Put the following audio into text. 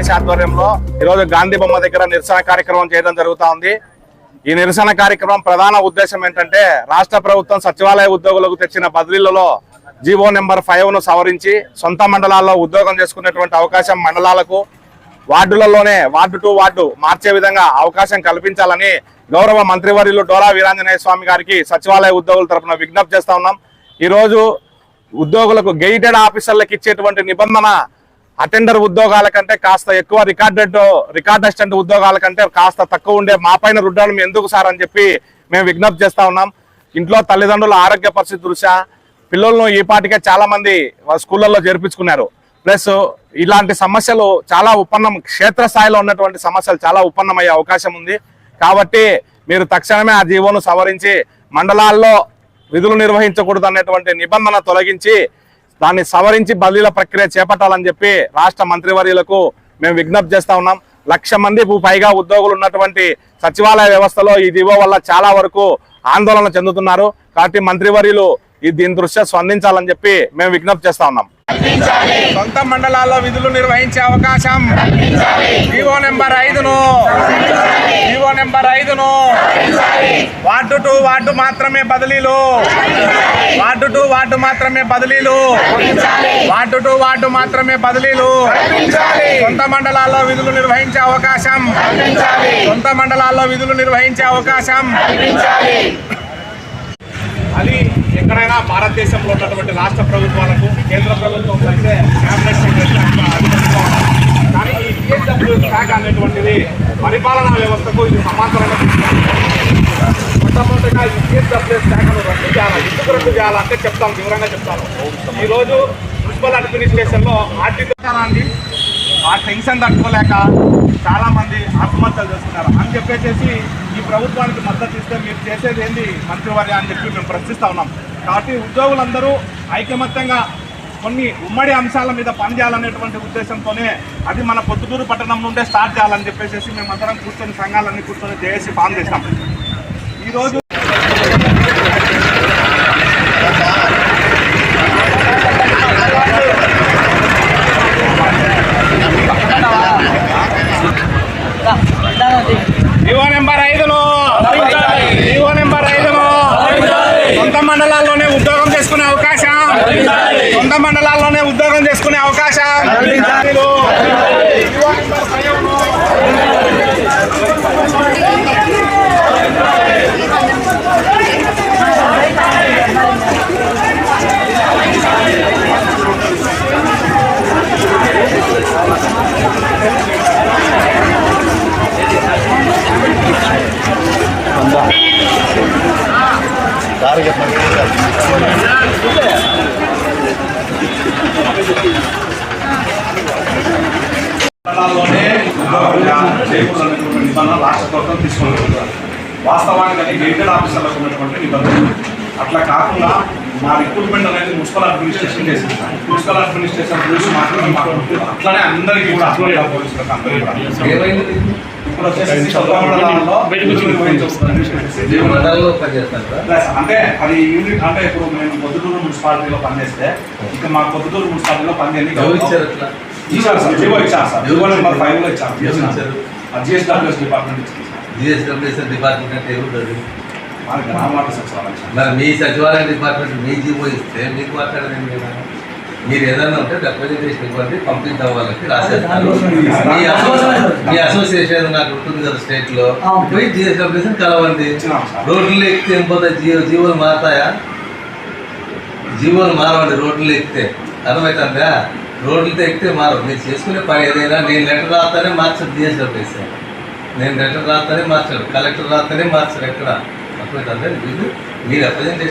కార్యదర్శి ఆధ్వర్యంలో ఈరోజు గాంధీ బొమ్మ దగ్గర నిరసన కార్యక్రమం చేయడం జరుగుతూ ఉంది. ఈ నిరసన కార్యక్రమం ప్రధాన ఉద్దేశం ఏంటంటే రాష్ట్ర ప్రభుత్వం సచివాలయ ఉద్యోగులకు తెచ్చిన బదిలీలలో జీవో నెంబర్ ఫైవ్ను సవరించి సొంత మండలాల్లో ఉద్యోగం చేసుకునేటువంటి అవకాశం మండలాలకు వార్డులలోనే వార్డు టు వార్డు మార్చే విధంగా అవకాశం కల్పించాలని గౌరవ మంత్రివర్యులు డోరా వీరాంజనేయ స్వామి గారికి సచివాలయ ఉద్యోగుల తరపున విజ్ఞప్తి చేస్తా ఉన్నాం. ఈ రోజు ఉద్యోగులకు గెయిటెడ్ ఆఫీసర్లకు ఇచ్చేటువంటి నిబంధన అటెండర్ ఉద్యోగాల కంటే కాస్త ఎక్కువ రికార్డెడ్ రికార్డ్ అసిస్టెంట్ ఉద్యోగాల కంటే కాస్త తక్కువ ఉండే మా పైన రుద్దడం ఎందుకు సార్ అని చెప్పి మేము విజ్ఞప్తి చేస్తా ఉన్నాం. ఇంట్లో తల్లిదండ్రుల ఆరోగ్య పరిస్థితి దృష్ట్యా పిల్లలను ఈ పాటికే చాలా మంది స్కూళ్ళల్లో చేర్పించుకున్నారు. ప్లస్ ఇలాంటి సమస్యలు చాలా ఉత్పన్నం క్షేత్రస్థాయిలో ఉన్నటువంటి సమస్యలు చాలా ఉత్పన్నమయ్యే అవకాశం ఉంది. కాబట్టి మీరు తక్షణమే ఆ జీవోను సవరించి మండలాల్లో విధులు నిర్వహించకూడదు అనేటువంటి నిబంధన తొలగించి దాన్ని సవరించి బదిలీల ప్రక్రియ చేపట్టాలని చెప్పి రాష్ట్ర మంత్రివర్యులకు మేము విజ్ఞప్తి చేస్తా ఉన్నాం. లక్ష మంది పైగా ఉద్యోగులు ఉన్నటువంటి సచివాలయ వ్యవస్థలో ఈ దివో వల్ల చాలా వరకు ఆందోళన చెందుతున్నారు. కాబట్టి మంత్రివర్యులు ఈ దీని దృష్ట్యా స్పందించాలని చెప్పి మేము విజ్ఞప్తి చేస్తా ఉన్నాం. సొంత మండలాల్లో విధులు నిర్వహించే అవకాశం. జీవో నెంబర్ ఐదును. జీవో నెంబర్ ఐదును. వార్డు టు వార్డు మాత్రమే బదిలీలు. వార్డు టు వార్డు మాత్రమే బదిలీలు. వార్డు టు వార్డు మాత్రమే బదిలీలు. సొంత మండలాల్లో విధులు నిర్వహించే అవకాశం. సొంత మండలాల్లో విధులు నిర్వహించే అవకాశం. అది ఎక్కడైనా భారతదేశంలో ఉన్నటువంటి రాష్ట్ర ప్రభుత్వాలకు కేంద్ర ప్రభుత్వం అయితే క్యాబినెట్ సెక్రటరీ. కానీ ఈ పిఎస్డబ్ల్యూ శాఖ అనేటువంటిది పరిపాలనా వ్యవస్థకు ఇది సమాంతరంగా సంబంధంగా ఈ శాఖను రద్దు చేయాలి? ఎందుకు రద్దు చేయాలంటే చెప్తాను వివరంగా చెప్తాను. ఈరోజు మున్సిపల్ అడ్మినిస్ట్రేషన్లో ఆర్థిక ఆ టెన్షన్ తట్టుకోలేక చాలామంది ఆత్మహత్యలు చేస్తున్నారు అని చెప్పేసి ఈ ప్రభుత్వానికి మద్దతు ఇస్తే మీరు చేసేది ఏంది? మంత్రివర్య అని చెప్పి మేము ప్రశ్నిస్తా ఉన్నాం. కాబట్టి ఉద్యోగులందరూ ఐకమత్యంగా కొన్ని ఉమ్మడి అంశాల మీద పనిచేయాలనేటువంటి ఉద్దేశంతోనే అది మన పొద్దుటూరు పట్టణం నుండే స్టార్ట్ చేయాలని చెప్పేసి మేమందరం కూర్చొని సంఘాలన్నీ కూర్చొని జేఏసీ ఫామ్ చేసినాం. ఈరోజు జీవో నెంబర్ ఐదును జీవో నెంబర్ ఐదును సొంత మండలాల్లోనే ఉద్యోగం చేసుకునే అవకాశం సొంత మండలాల్లోనే ఉద్యోగం చేసుకునే అవకాశం జీవో నెంబర్ ఫైవ్ను మండలాల్లోనే ఉద్యోగం చేయకూడదనేటువంటి నిబంధన రాష్ట్ర ప్రభుత్వం తీసుకుంటుంది వాస్తవానికి అది గేటెడ్ ఆఫీసర్లకు ఉన్నటువంటి నిబంధనలు అట్లా కాకుండా మా రిక్రూట్మెంట్ అనేది మున్సిపల్ అడ్మినిస్ట్రేషన్ చేసింది మున్సిపల్ అడ్మినిస్ట్రేషన్ రూల్స్ మాత్రమే మాకు ఉంటుంది. అందరికీ కూడా అప్లోడ్ పోలీసులకు అందరికీ కూడా ఇప్పుడు వచ్చేసి అంటే అది యూనిట్ అంటే ఇప్పుడు మేము పొద్దుటూరు మున్సిపాలిటీలో పనిచేస్తే ఇక మా పొద్దుటూరు మున్సిపాలిటీలో పనిచేయని ఇచ్చారు సార్ జీవో ఇచ్చారు సార్ జీవో నెంబర్ ఇచ్చారు జిఎస్డబ్ల్యూఎస్ డిపార్ట్మెంట్ ఇచ్చింది జిఎస్డబ్ల్యూఎస్ డిపార్ట్మెంట్ అంటే ఎవరు మన గ్రామాల సచివాలయం మరి మీ సచివాలయ డిపార్ట్మెంట్ మీ జీవో ఇస్తే మీకు మాట్లాడదండి మీరు ఏదైనా ఉంటే రిప్రజెంటేషన్ ఇవ్వండి పంపిద్దాం వాళ్ళకి రాసేస్తారు మీ అసో- మీ అసోసియేషన్ నాకు ఉంటుంది కదా స్టేట్లో. పోయి జిఎస్డబ్ల్యూఎస్ కలవండి. ఇచ్చినాం సార్ రోడ్లు ఎక్కితే ఏం పోతాయి? జీవో జీవోలు మారుతాయా? జీవోలు మారవండి రోడ్లు ఎక్కితే అర్థమవుతుందా రోడ్లతో ఎక్కితే మారవు. మీరు చేసుకునే పని ఏదైనా నేను లెటర్ రాస్తానే మార్చడు జిఎస్డబ్ల్యూఎస్ నేను లెటర్ రాస్తానే మార్చాడు కలెక్టర్ రాస్తానే మార్చాడు ఎక్కడ? అర్థమవుతుందా మీరు రిప్రజెంటేషన్